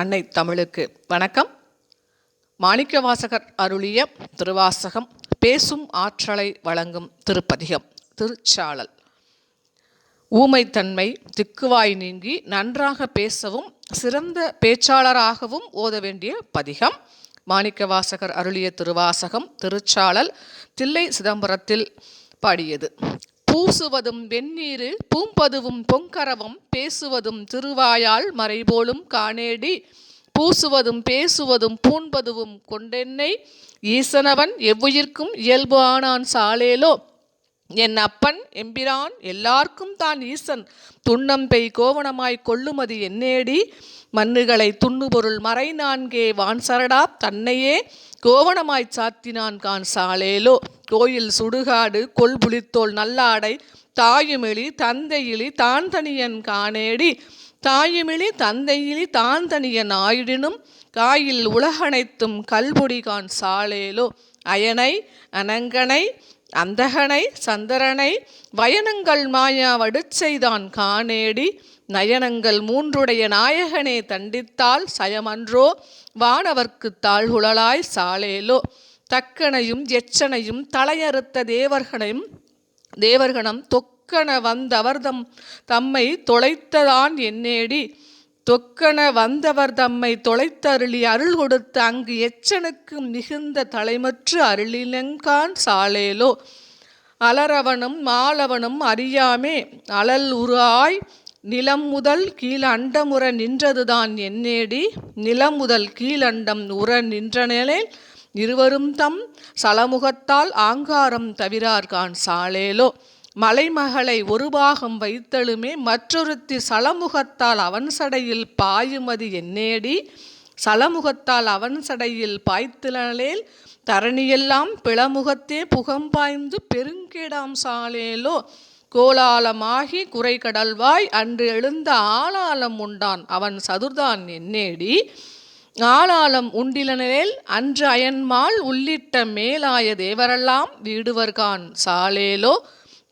அன்னை தமிழுக்கு வணக்கம். மாணிக்கவாசகர் அருளிய திருவாசகம் பேசும் ஆற்றலை வழங்கும் திருப்பதிகம் திருச்சாளல் ஊமைத்தன்மை திக்குவாய் நீங்கி நன்றாக பேசவும் சிறந்த பேச்சாளராகவும் ஓத வேண்டிய பதிகம். மாணிக்கவாசகர் அருளிய திருவாசகம் திருச்சாளல் தில்லை சிதம்பரத்தில் பாடியது. பூசுவதும் வெந்நீரு பூம்பதுவும் பொங்கரவம் பேசுவதும் திருவாயால் மறைபோலும் காணேடி. பூசுவதும் பேசுவதும் பூண்பதுவும் கொண்டென்னை. ஈசனவன் எவ்வுயிர்க்கும் இயல்பு ஆனான் சாலேலோ. என் அப்பன் எம்பிரான் எல்லாருக்கும் தான் ஈசன். துண்ணம்பெய் கோவணமாய் கொள்ளுமதி என்னேடி? மண்ணுகளை துண்ணுபொருள் மறை நான்கே வான்சரடா தன்னையே கோவணமாய் சாத்தினான் கான் சாலேலோ? கோயில் சுடுகாடு கொள்புளித்தோல் நல்லாடை தாயுமிழி தந்தையிலி தான் தனியன் காணேடி? தாயுமிழி தந்தையிலி தான் தனியன் ஆயிடினும் காயில் உலகனைத்தும் கல்பொடி கான் சாலேலோ? அயனை அனங்கனை அந்தகனை சந்திரனை வயனங்கள் மாயா வடுச்செய்தான் காணேடி. நயனங்கள் மூன்றுடைய நாயகனே தண்டித்தால் சயமன்றோ வானவர்க்கு தாழ்குழலாய் சாலேலோ. தக்கனையும் எச்சனையும் தலையறுத்த தேவர்களையும் தேவர்கணம் தொக்கன வந்தவர்தம் தம்மை தொலைத்ததான் என்னேடி. தொக்கன வந்தவர் தம்மை தொலைத்தருளி அருள் கொடுத்த அங்கு எச்சனுக்கு மிகுந்த தலைமற்று அருளிலங்கான் சாலேலோ. அலரவனும் மாலவனும் அறியாமே அலல் உருவாய் நிலம் முதல் கீழ் அண்டமுற நின்றதுதான் என்னேடி? நிலம் முதல் கீழண்டம் உற நின்ற நிலையில் இருவரும் தம் சலமுகத்தால் ஆங்காரம் தவிரார்கான் சாலேலோ. மலைமகளை ஒரு பாகம் வைத்தலுமே மற்றொருத்தி சலமுகத்தால் அவன் சடையில் பாயுமதி என்னேடி? சலமுகத்தால் அவன் சடையில் பாய்த்திலேல் தரணியெல்லாம் பிளமுகத்தே புகம்பாய்ந்து பெருங்கேடாம் சாலேலோ. கோலாலமாகி குறைகடல்வாய் அன்று எழுந்த ஆளாலம் உண்டான் அவன் சதுர்தான் என்னேடி? ஆளாலம் உண்டிலனில் அன்று அயன்மாள் உள்ளிட்ட மேலாய தேவரெல்லாம் வீடுவர்கான் சாலேலோ.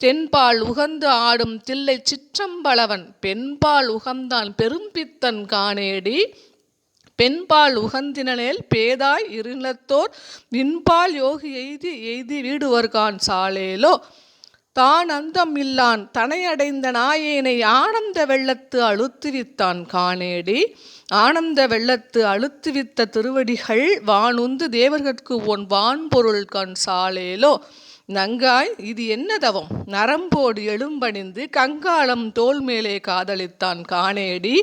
தென்பால் உகந்து ஆடும் தில்லை சிற்றம்பளவன் பெண்பால் உகந்தான் பெரும்பித்தன் காணேடி. பெண்பால் உகந்தினேல் பேதாய் இருநிலத்தோர் விண்பால் யோகி எய்தி எய்தி வீடுவர்கான் சாலேலோ. தான் அந்தம் இல்லான் தனையடைந்த நாயேனை ஆனந்த வெள்ளத்து அழுத்துவித்தான் காணேடி. ஆனந்த வெள்ளத்து அழுத்துவித்த திருவடிகள் வானுந்து தேவர்கட்கு ஒன் வான்பொருள் கண் சாலேலோ. நங்காய் இது என்ன தவம்? நரம்போடு எழும்பணிந்து கங்காளம் தோல் மேலே காதலித்தான் காணேடி.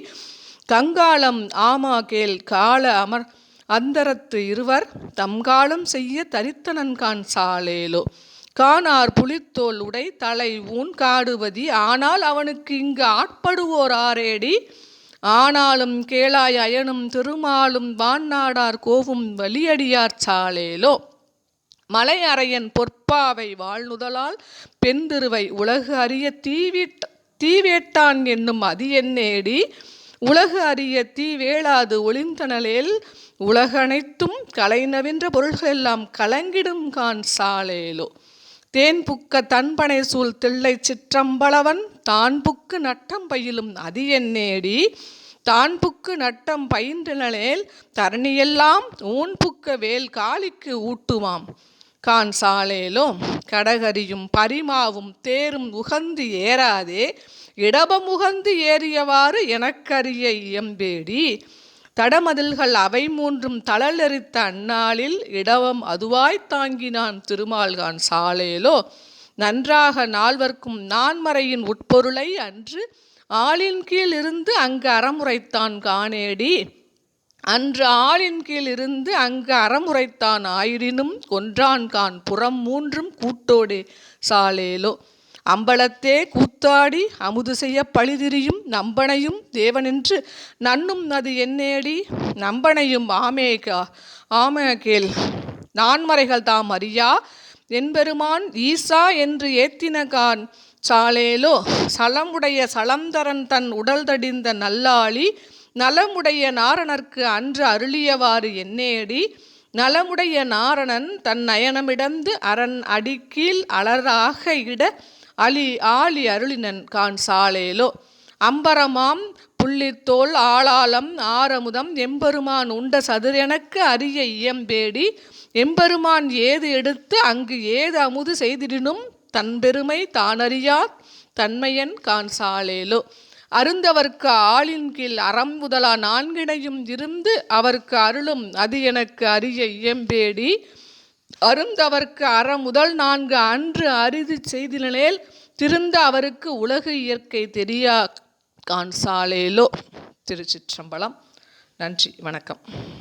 கங்காளம் ஆமா கேள் கால அமர் அந்தரத்து இருவர் தம்காலம் செய்ய தரித்தனன்கான் சாலேலோ. காணார் புலித்தோல் உடை தலை ஊன் காடுவதி ஆனால் அவனுக்கு இங்கு ஆட்படுவோர் ஆரேடி ஆனாலும் கேளாய் அயனும் திருமாலும் வான்னாடார் கோவும் வலியடியார் சாலேலோ. மலையறையன் பொற்பாவை வாழ்நுதலால் பெண்திருவை உலகு அறிய தீவிட் தீவேட்டான் என்னும் அதியன்னேடி உலகு அறிய தீ வேளாது ஒளிந்தனலேல் உலகனைத்தும் கலைநவின்ற பொருள்கள் எல்லாம் கலங்கிடும் கான் சாலேலோ. தேன் புக்க தன்பனை சூழ் தில்லை சிற்றம்பளவன் தான் புக்கு நட்டம் பயிலும் அதியன்னேடி தான் புக்கு நட்டம் பயின்றனேல் தரணியெல்லாம் ஊன் புக்க வேல் காளிக்கு ஊட்டுவாம். கான் சாலேலோ கடகரியும் பரிமாவும் தேரும் உகந்து ஏறாதே இடபம் உகந்து ஏறியவாறு எனக்கரிய இயம்பேடி. தடமதில்கள் அவை மூன்றும் தளலெறித்த அந்நாளில் இடவம் அதுவாய் தாங்கினான் திருமால்கான் சாலேலோ நன்றாக நால்வர்க்கும் நான்மறையின் உட்பொருளை அன்று ஆளின் கீழ் இருந்து அங்கு அறமுறைத்தான் காணேடி. அன்று ஆளின் கீழ் இருந்து அங்கு அறமுறைத்தான் ஆயிரினும் கொன்றான்கான் புறம் மூன்றும் கூட்டோடே சாலேலோ. அம்பலத்தே கூத்தாடி அமுது செய்ய பழிதிரியும் நம்பனையும் தேவனென்று நன்னும் அது என்னேடி? நம்பனையும் ஆமேகா ஆமே கேள். நான்மறைகள் தாம் அறியா? என்பெருமான் ஈசா என்று ஏத்தினகான் சாலேலோ. சலமுடைய சலந்தரன் தன் உடல் தடிந்த நல்லாளி நலமுடைய நாரணர்க்கு அன்று அருளியவாறு என்னேடி நலமுடைய நாரணன் தன் நயனமிடந்து அரண் அடிக்கீழ் அலராக இட அலி ஆலி அருளினன் கான் சாலேலோ. அம்பரமாம் புள்ளித்தோல் ஆளாளம் ஆரமுதம் எம்பெருமான் உண்ட சதுரெனக்கு அரிய இயம்பேடி எம்பெருமான் ஏது எடுத்து அங்கு ஏது அமுது செய்திடினும் தன் பெருமை தானறியா தன்மையன் கான் சாலேலோ. அருந்தவர்க்கு ஆளின் கீழ் அறம் முதலா நான்கினையும் இருந்து அவருக்கு அருளும் அது எனக்கு அரிய இயம்பேடி. அருந்தவர்க்கு அற முதல் நான்கு அன்று அரிது செய்தினேல் திருந்த அவருக்கு உலக இயற்கை தெரியா கான்சாலேலோ திருச்சிற்றம்பலம். நன்றி. வணக்கம்.